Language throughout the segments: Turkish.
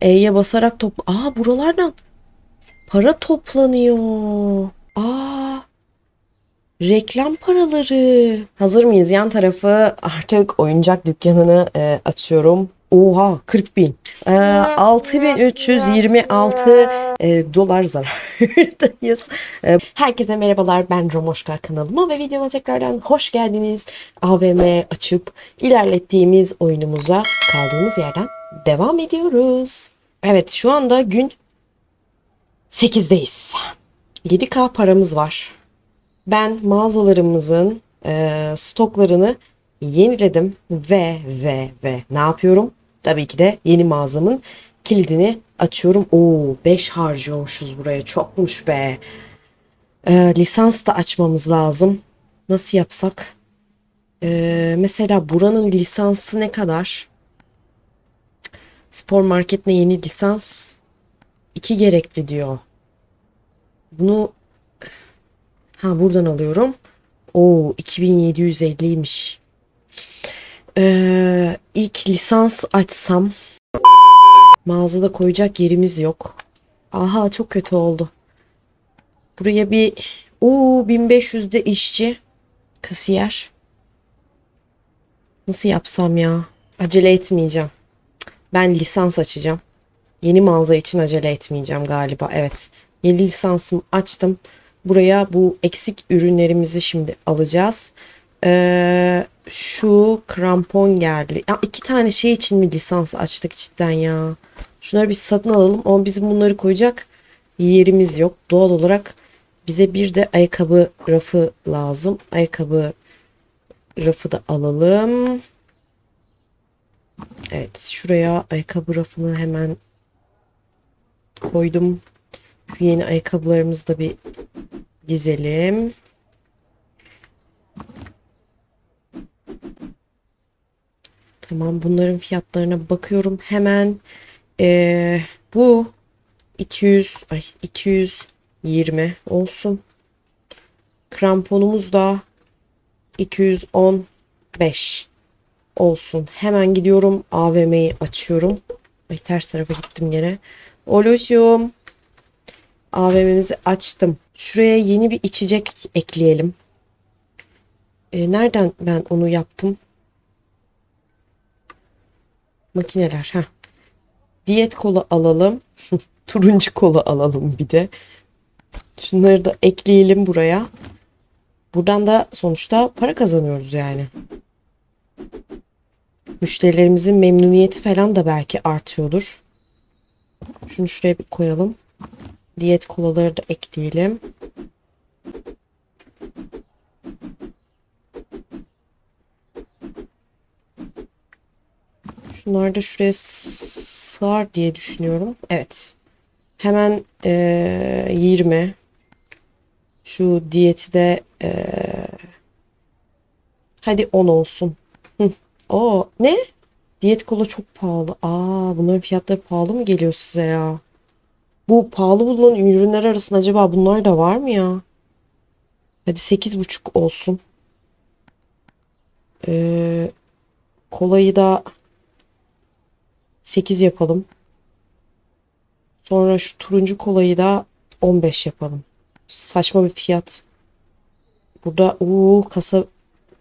E'ye basarak topla. Aa buralardan para toplanıyor. Aa reklam paraları. Hazır mıyız? Yan tarafı artık oyuncak dükkanını e, açıyorum. Oha 40 bin. E, 6326 e, dolar zarardayız. E, herkese merhabalar ben Romoşka kanalıma ve videoma tekrardan hoş geldiniz. AVM açıp ilerlettiğimiz oyunumuza kaldığımız yerden devam ediyoruz. Evet şu anda gün 8'deyiz. 7K paramız var. Ben mağazalarımızın e, stoklarını yeniledim ve ve ve ne yapıyorum? Tabii ki de yeni mağazamın kilidini açıyorum. Oo 5 harcıyormuşuz buraya. Çokmuş be. E, lisans da açmamız lazım. Nasıl yapsak? E, mesela buranın lisansı ne kadar? Spor marketine yeni lisans 2 gerekli diyor. Bunu Ha buradan alıyorum. Oo 2750'ymiş. Ee, ilk lisans açsam mağazada koyacak yerimiz yok. Aha çok kötü oldu. Buraya bir Oo 1500'de işçi kasiyer. Nasıl yapsam ya? Acele etmeyeceğim. Ben lisans açacağım. Yeni mağaza için acele etmeyeceğim galiba. Evet. Yeni lisansımı açtım. Buraya bu eksik ürünlerimizi şimdi alacağız. Ee, şu krampon geldi. Ya iki tane şey için mi lisans açtık cidden ya? Şunları bir satın alalım ama bizim bunları koyacak yerimiz yok. Doğal olarak bize bir de ayakkabı rafı lazım. Ayakkabı rafı da alalım. Evet şuraya ayakkabı rafını hemen koydum. Şu yeni ayakkabılarımızı da bir dizelim. Tamam bunların fiyatlarına bakıyorum hemen. Ee, bu 200 ay 220 olsun. Kramponumuz da 215 olsun. Hemen gidiyorum AVM'yi açıyorum. Ay ters tarafa gittim gene. Oluşum. AVM'mizi açtım. Şuraya yeni bir içecek ekleyelim. Ee, nereden ben onu yaptım? Makineler. ha. Diyet kola alalım. Turuncu kola alalım bir de. Şunları da ekleyelim buraya. Buradan da sonuçta para kazanıyoruz yani. Müşterilerimizin memnuniyeti falan da belki artıyordur. Şunu şuraya bir koyalım. Diyet kolaları da ekleyelim. Şunlar da şuraya sığar diye düşünüyorum. Evet. Hemen ee, 20. Şu diyeti de ee, hadi 10 olsun. Hı. O ne? Diyet kola çok pahalı. Aa bunların fiyatları pahalı mı geliyor size ya? Bu pahalı bulunan ürünler arasında acaba bunlar da var mı ya? Hadi 8,5 olsun. Ee, kolayı da 8 yapalım. Sonra şu turuncu kolayı da 15 yapalım. Saçma bir fiyat. Burada uuu kasa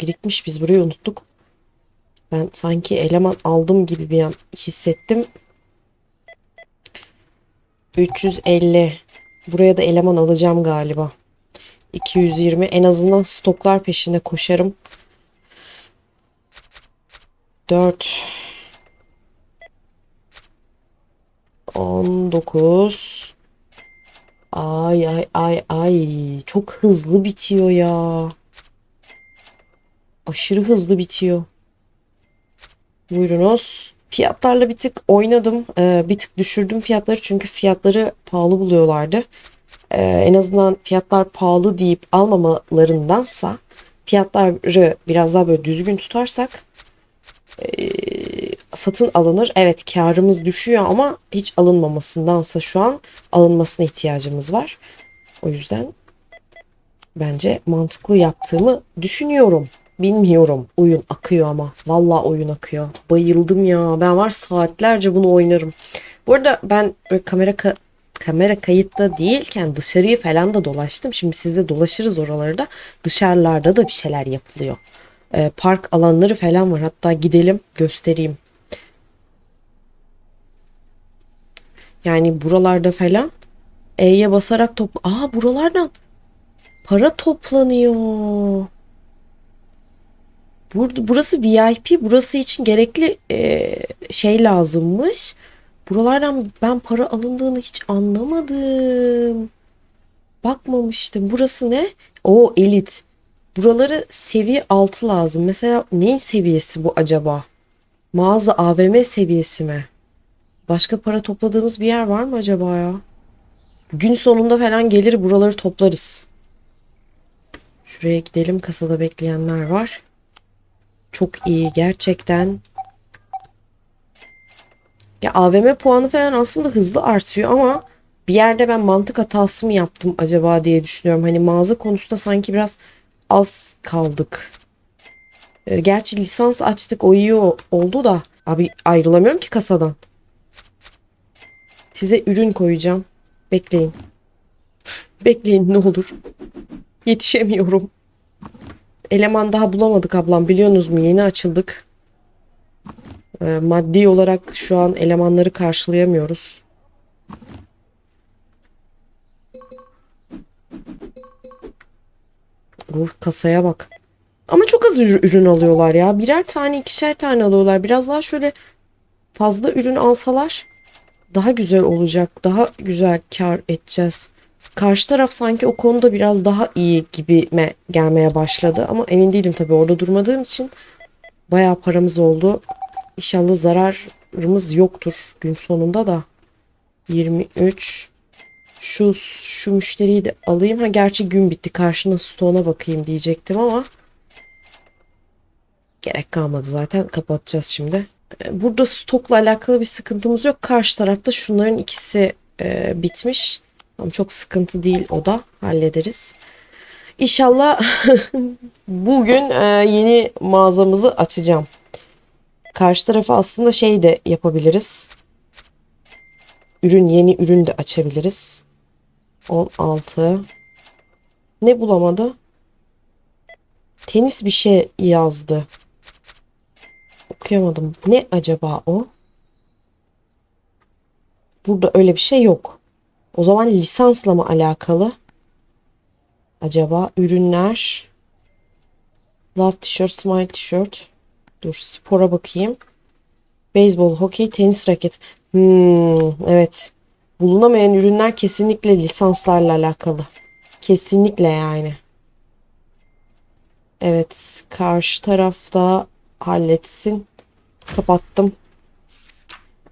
birikmiş biz burayı unuttuk. Ben sanki eleman aldım gibi bir an hissettim. 350. Buraya da eleman alacağım galiba. 220. En azından stoklar peşinde koşarım. 4 19 Ay ay ay ay çok hızlı bitiyor ya. Aşırı hızlı bitiyor. Buyurunuz. Fiyatlarla bir tık oynadım. Ee, bir tık düşürdüm fiyatları çünkü fiyatları pahalı buluyorlardı. Ee, en azından fiyatlar pahalı deyip almamalarındansa fiyatları biraz daha böyle düzgün tutarsak e, satın alınır. Evet karımız düşüyor ama hiç alınmamasındansa şu an alınmasına ihtiyacımız var. O yüzden bence mantıklı yaptığımı düşünüyorum. Bilmiyorum. Oyun akıyor ama. Vallahi oyun akıyor. Bayıldım ya. Ben var saatlerce bunu oynarım. Bu arada ben kamera ka- kamera kayıtta değilken dışarıyı falan da dolaştım. Şimdi sizle dolaşırız oraları da. Dışarılarda da bir şeyler yapılıyor. Ee, park alanları falan var. Hatta gidelim göstereyim. Yani buralarda falan E'ye basarak topla... Aa buralardan para toplanıyor. Burada, burası VIP. Burası için gerekli e, şey lazımmış. Buralardan ben para alındığını hiç anlamadım. Bakmamıştım. Burası ne? O elit. Buraları seviye 6 lazım. Mesela neyin seviyesi bu acaba? Mağaza AVM seviyesi mi? Başka para topladığımız bir yer var mı acaba ya? Gün sonunda falan gelir buraları toplarız. Şuraya gidelim. Kasada bekleyenler var. Çok iyi gerçekten. Ya AVM puanı falan aslında hızlı artıyor ama bir yerde ben mantık hatası mı yaptım acaba diye düşünüyorum. Hani mağaza konusunda sanki biraz az kaldık. Ee, Gerçi lisans açtık o iyi oldu da. Abi ayrılamıyorum ki kasadan. Size ürün koyacağım. Bekleyin. Bekleyin ne olur. Yetişemiyorum. Eleman daha bulamadık ablam biliyorsunuz mu? Yeni açıldık. Ee, maddi olarak şu an elemanları karşılayamıyoruz. Uh, kasaya bak. Ama çok az ür- ürün alıyorlar ya. Birer tane, ikişer tane alıyorlar. Biraz daha şöyle fazla ürün alsalar daha güzel olacak. Daha güzel kar edeceğiz. Karşı taraf sanki o konuda biraz daha iyi gibime gelmeye başladı. Ama emin değilim tabii orada durmadığım için. Bayağı paramız oldu. İnşallah zararımız yoktur gün sonunda da. 23 şu şu müşteriyi de alayım. Ha gerçi gün bitti. Karşına stoğuna bakayım diyecektim ama gerek kalmadı zaten. Kapatacağız şimdi. Ee, Burada stokla alakalı bir sıkıntımız yok. Karşı tarafta şunların ikisi e, bitmiş. Ama çok sıkıntı değil o da. Hallederiz. İnşallah bugün e, yeni mağazamızı açacağım. Karşı tarafa aslında şey de yapabiliriz. Ürün yeni ürün de açabiliriz. 16. Ne bulamadı? Tenis bir şey yazdı. Okuyamadım. Ne acaba o? Burada öyle bir şey yok. O zaman lisansla mı alakalı? Acaba ürünler Love tişört, smile tişört. Dur spora bakayım. Beyzbol, hokey, tenis raket. Hmm, evet. Bulunamayan ürünler kesinlikle lisanslarla alakalı. Kesinlikle yani. Evet, karşı tarafta halletsin. Kapattım.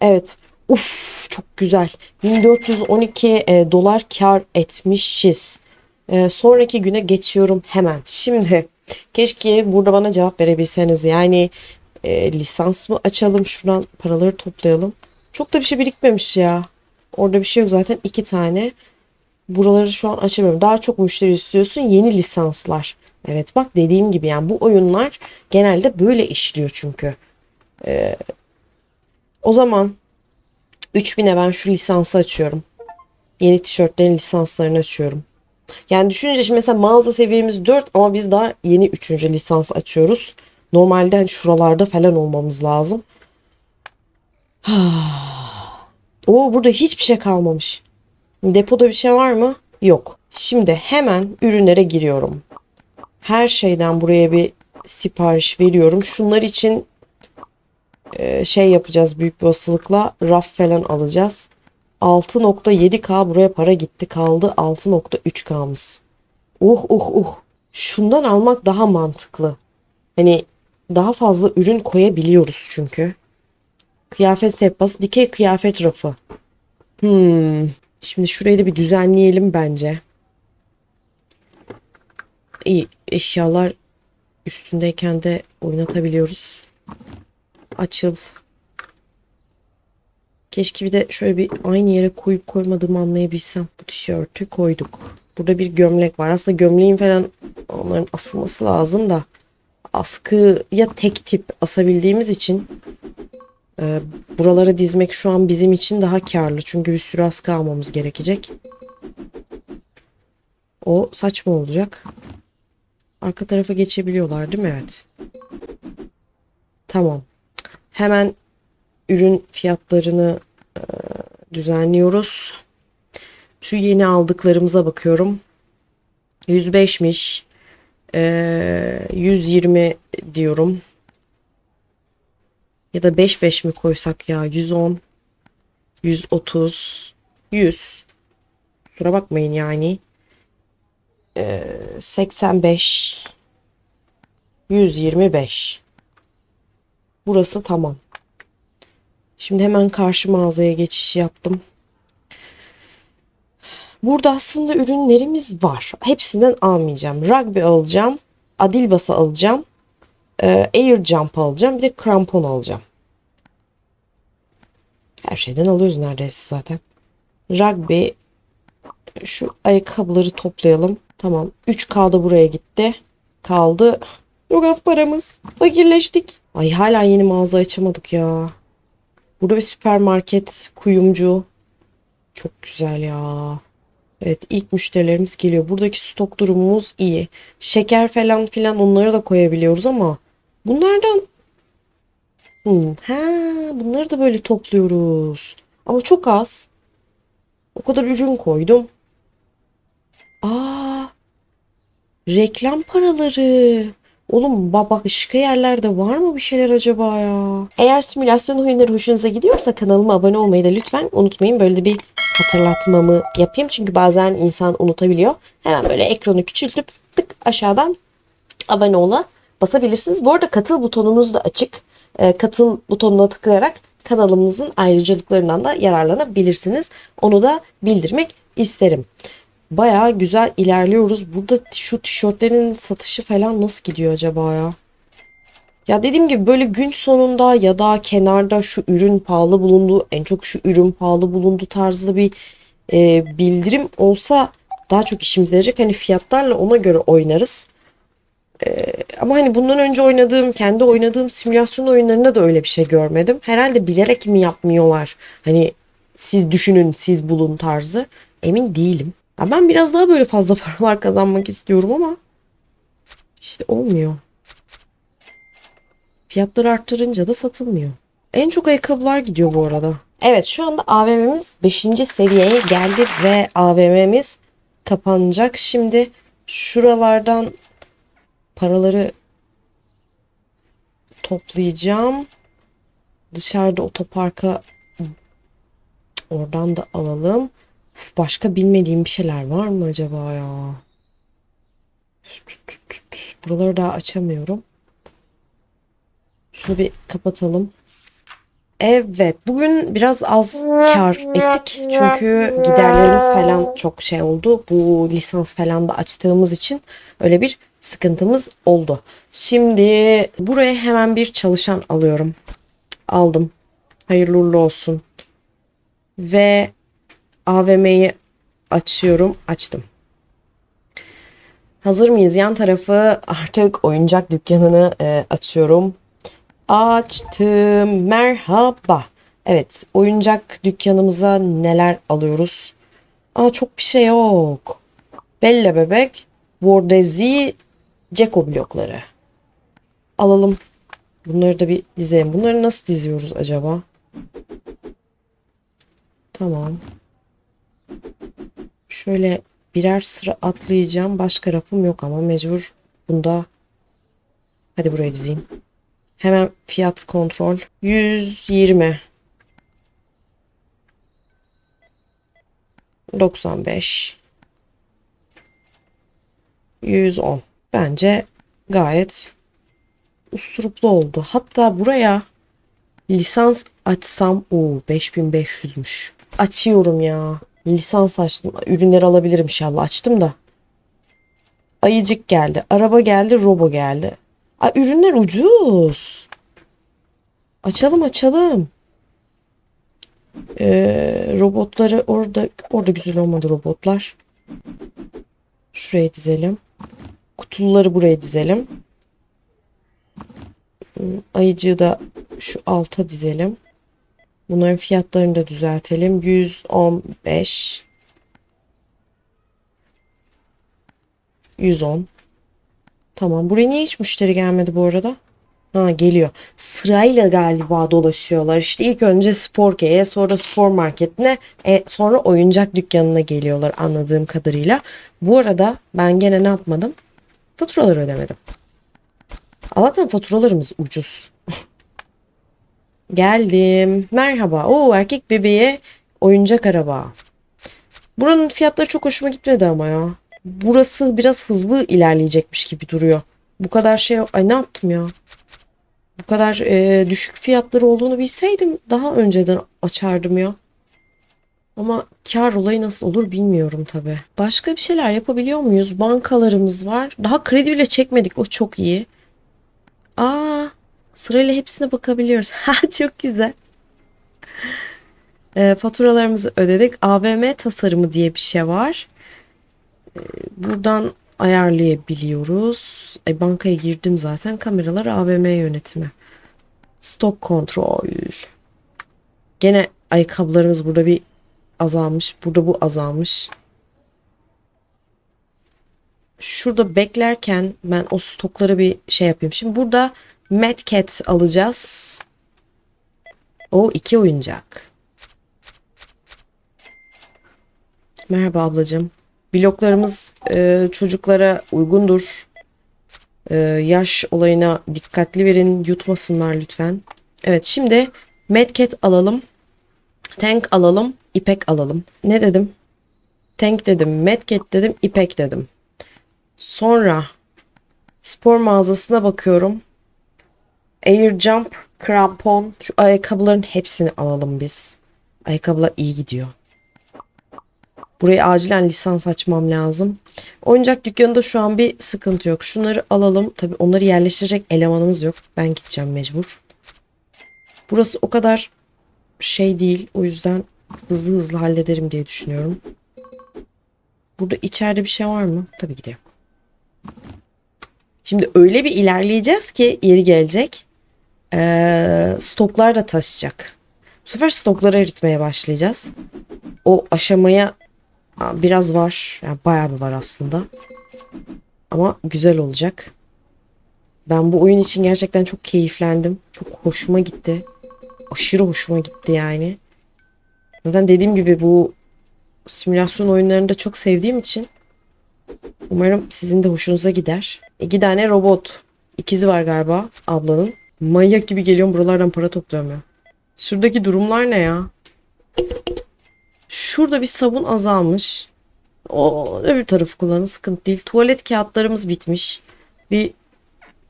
Evet. Uf, çok güzel. 1412 e, dolar kar etmişiz. E, sonraki güne geçiyorum hemen. Şimdi keşke burada bana cevap verebilseniz. Yani e, lisans mı açalım? Şuradan paraları toplayalım. Çok da bir şey birikmemiş ya. Orada bir şey yok zaten. iki tane. Buraları şu an açamıyorum. Daha çok müşteri istiyorsun. Yeni lisanslar. Evet bak dediğim gibi yani bu oyunlar genelde böyle işliyor çünkü. Ee, o zaman 3000'e ben şu lisansı açıyorum. Yeni tişörtlerin lisanslarını açıyorum. Yani düşününce şimdi mesela mağaza seviyemiz 4 ama biz daha yeni 3. lisans açıyoruz. Normalde hani şuralarda falan olmamız lazım. Oo burada hiçbir şey kalmamış. Depoda bir şey var mı? Yok. Şimdi hemen ürünlere giriyorum. Her şeyden buraya bir sipariş veriyorum. Şunlar için e, şey yapacağız büyük bir olasılıkla raf falan alacağız. 6.7k buraya para gitti kaldı 6.3k'mız. Uh uh uh. Şundan almak daha mantıklı. Hani daha fazla ürün koyabiliyoruz çünkü. Kıyafet sehpası, dikey kıyafet rafı. Hmm. Şimdi şurayı da bir düzenleyelim bence. İyi eşyalar üstündeyken de oynatabiliyoruz. Açıl. Keşke bir de şöyle bir aynı yere koyup koymadığımı anlayabilsem. Bu tişörtü koyduk. Burada bir gömlek var. Aslında gömleğin falan onların asılması lazım da askıya tek tip asabildiğimiz için Ee, buralara dizmek şu an bizim için daha karlı. Çünkü bir sürü askı almamız gerekecek. O saçma olacak. Arka tarafa geçebiliyorlar değil mi? Evet. Tamam. Hemen ürün fiyatlarını e, düzenliyoruz. Şu yeni aldıklarımıza bakıyorum. 105'miş. Ee, 120 diyorum. Ya da 5-5 mi koysak ya? 110, 130, 100. Kusura bakmayın yani. Ee, 85, 125. Burası tamam. Şimdi hemen karşı mağazaya geçiş yaptım. Burada aslında ürünlerimiz var. Hepsinden almayacağım. Rugby alacağım. Adilbas'ı alacağım. e, Air Jump alacağım. Bir de krampon alacağım. Her şeyden alıyoruz neredeyse zaten. Rugby şu ayakkabıları toplayalım. Tamam. 3K da buraya gitti. Kaldı. Çok az paramız. Fakirleştik. Ay hala yeni mağaza açamadık ya. Burada bir süpermarket, kuyumcu. Çok güzel ya. Evet ilk müşterilerimiz geliyor. Buradaki stok durumumuz iyi. Şeker falan filan onları da koyabiliyoruz ama bunlardan Hmm, ha, bunları da böyle topluyoruz. Ama çok az. O kadar ürün koydum. Aa, reklam paraları. Oğlum bak başka yerlerde var mı bir şeyler acaba ya? Eğer simülasyon oyunları hoşunuza gidiyorsa kanalıma abone olmayı da lütfen unutmayın. Böyle de bir hatırlatmamı yapayım. Çünkü bazen insan unutabiliyor. Hemen böyle ekranı küçültüp tık aşağıdan abone ola basabilirsiniz. Bu arada katıl butonumuz da açık. Ee, katıl butonuna tıklayarak kanalımızın ayrıcalıklarından da yararlanabilirsiniz. Onu da bildirmek isterim. Bayağı güzel ilerliyoruz. Burada şu tişörtlerin satışı falan nasıl gidiyor acaba ya? Ya dediğim gibi böyle gün sonunda ya da kenarda şu ürün pahalı bulundu, en çok şu ürün pahalı bulundu tarzı bir e, bildirim olsa daha çok işimize yarayacak. Hani fiyatlarla ona göre oynarız. E, ama hani bundan önce oynadığım, kendi oynadığım simülasyon oyunlarında da öyle bir şey görmedim. Herhalde bilerek mi yapmıyorlar? Hani siz düşünün, siz bulun tarzı. Emin değilim. Ya ben biraz daha böyle fazla paralar kazanmak istiyorum ama işte olmuyor. Fiyatları arttırınca da satılmıyor. En çok ayakkabılar gidiyor bu arada. Evet şu anda AVM'miz 5. seviyeye geldi ve AVM'miz kapanacak. Şimdi şuralardan paraları toplayacağım. Dışarıda otoparka oradan da alalım. Başka bilmediğim bir şeyler var mı acaba ya? Buraları daha açamıyorum. Şunu bir kapatalım. Evet, bugün biraz az kar ettik. Çünkü giderlerimiz falan çok şey oldu. Bu lisans falan da açtığımız için öyle bir sıkıntımız oldu. Şimdi buraya hemen bir çalışan alıyorum. Aldım. Hayırlı olsun. Ve AVM'yi açıyorum. Açtım. Hazır mıyız? Yan tarafı artık oyuncak dükkanını e, açıyorum. Açtım. Merhaba. Evet, oyuncak dükkanımıza neler alıyoruz? Aa çok bir şey yok. Bella bebek, Wordezi, Ceko blokları. Alalım. Bunları da bir dizelim. Bunları nasıl diziyoruz acaba? Tamam. Şöyle birer sıra atlayacağım. Başka rafım yok ama mecbur bunda. Hadi buraya dizeyim. Hemen fiyat kontrol. 120. 95. 110. Bence gayet usturuplu oldu. Hatta buraya lisans açsam o 5500'müş. Açıyorum ya. Lisans açtım. Ürünleri alabilirim inşallah. Açtım da. Ayıcık geldi. Araba geldi. Robo geldi. Ay, ürünler ucuz. Açalım açalım. Ee, robotları orada orada güzel olmadı robotlar. Şuraya dizelim. Kutuları buraya dizelim. Ayıcığı da şu alta dizelim. Bunların fiyatlarını da düzeltelim. 115 110 Tamam. Buraya niye hiç müşteri gelmedi bu arada? Ha geliyor. Sırayla galiba dolaşıyorlar. İşte ilk önce Sporke'ye, sonra spor marketine, e, sonra oyuncak dükkanına geliyorlar anladığım kadarıyla. Bu arada ben gene ne yapmadım? Faturaları ödemedim. Allah'tan faturalarımız ucuz. Geldim. Merhaba. Oo erkek bebeğe oyuncak araba. Buranın fiyatları çok hoşuma gitmedi ama ya. Burası biraz hızlı ilerleyecekmiş gibi duruyor. Bu kadar şey... Ay ne yaptım ya? Bu kadar e, düşük fiyatları olduğunu bilseydim daha önceden açardım ya. Ama kar olayı nasıl olur bilmiyorum tabi. Başka bir şeyler yapabiliyor muyuz? Bankalarımız var. Daha kredi bile çekmedik. O çok iyi. Aa, sırayla hepsine bakabiliyoruz. Ha çok güzel. E, faturalarımızı ödedik. AVM tasarımı diye bir şey var. E, buradan ayarlayabiliyoruz. E, bankaya girdim zaten. Kameralar AVM yönetimi. Stok kontrol. Gene ayakkabılarımız burada bir azalmış. Burada bu azalmış. Şurada beklerken ben o stoklara bir şey yapayım. Şimdi burada Mad Cat alacağız. O iki oyuncak. Merhaba ablacığım. Bloklarımız e, çocuklara uygundur. E, yaş olayına dikkatli verin. Yutmasınlar lütfen. Evet şimdi Medcat alalım. Tank alalım. ipek alalım. Ne dedim? Tank dedim. Medcat dedim. ipek dedim. Sonra spor mağazasına bakıyorum. Air Jump, krampon. Şu ayakkabıların hepsini alalım biz. Ayakkabılar iyi gidiyor. Buraya acilen lisans açmam lazım. Oyuncak dükkanında şu an bir sıkıntı yok. Şunları alalım. Tabii onları yerleştirecek elemanımız yok. Ben gideceğim mecbur. Burası o kadar şey değil. O yüzden hızlı hızlı hallederim diye düşünüyorum. Burada içeride bir şey var mı? Tabii ki de yok. Şimdi öyle bir ilerleyeceğiz ki yeri gelecek. Ee, stoklar da taşıyacak. Bu sefer stokları eritmeye başlayacağız. O aşamaya biraz var. Yani bayağı bir var aslında. Ama güzel olacak. Ben bu oyun için gerçekten çok keyiflendim. Çok hoşuma gitti. Aşırı hoşuma gitti yani. Zaten dediğim gibi bu simülasyon oyunlarını da çok sevdiğim için umarım sizin de hoşunuza gider. İki tane robot. ikizi var galiba ablanın. Manyak gibi geliyorum buralardan para topluyorum ya. Şuradaki durumlar ne ya? Şurada bir sabun azalmış. O öbür tarafı kullanın sıkıntı değil. Tuvalet kağıtlarımız bitmiş. Bir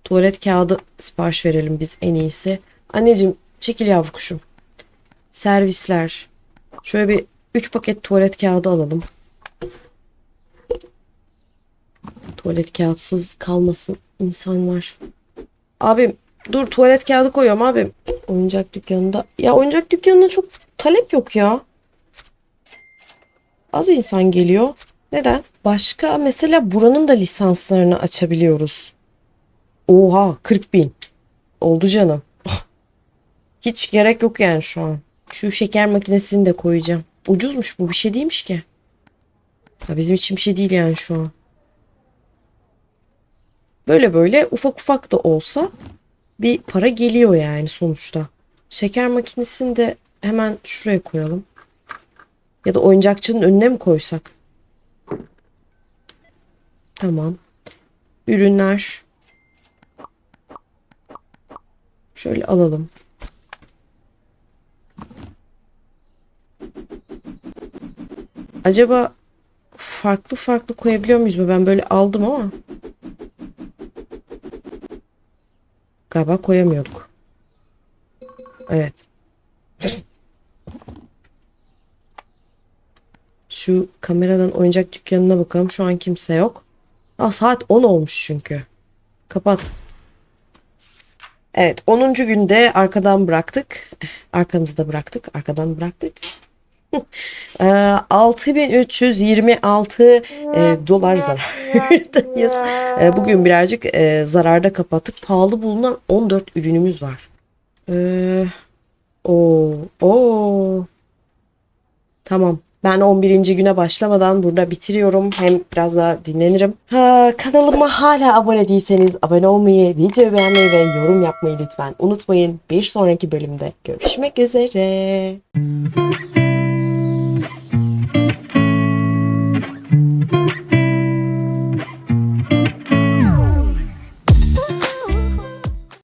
tuvalet kağıdı sipariş verelim biz en iyisi. Anneciğim çekil yavru kuşum. Servisler. Şöyle bir 3 paket tuvalet kağıdı alalım. Tuvalet kağıtsız kalmasın insanlar. Abim dur tuvalet kağıdı koyuyorum abim. Oyuncak dükkanında. Ya oyuncak dükkanında çok talep yok ya. Az insan geliyor. Neden? Başka mesela buranın da lisanslarını açabiliyoruz. Oha 40 bin. Oldu canım. Hiç gerek yok yani şu an. Şu şeker makinesini de koyacağım. Ucuzmuş bu bir şey değilmiş ki. Ya bizim için bir şey değil yani şu an. Böyle böyle ufak ufak da olsa bir para geliyor yani sonuçta. Şeker makinesini de hemen şuraya koyalım. Ya da oyuncakçının önüne mi koysak? Tamam. Ürünler. Şöyle alalım. Acaba farklı farklı koyabiliyor muyuz? Ben böyle aldım ama. Galiba koyamıyorduk. Evet. Şu kameradan oyuncak dükkanına bakalım. Şu an kimse yok. Aa, saat 10 olmuş çünkü. Kapat. Evet 10. günde arkadan bıraktık. Arkamızda bıraktık. Arkadan bıraktık. 6326 e, dolar zarardayız. E, bugün birazcık e, zararda kapattık. Pahalı bulunan 14 ürünümüz var. E, Oo, oo. Tamam. Ben 11. güne başlamadan burada bitiriyorum. Hem biraz daha dinlenirim. Ha, kanalıma hala abone değilseniz abone olmayı, videoyu beğenmeyi ve yorum yapmayı lütfen unutmayın. Bir sonraki bölümde görüşmek üzere.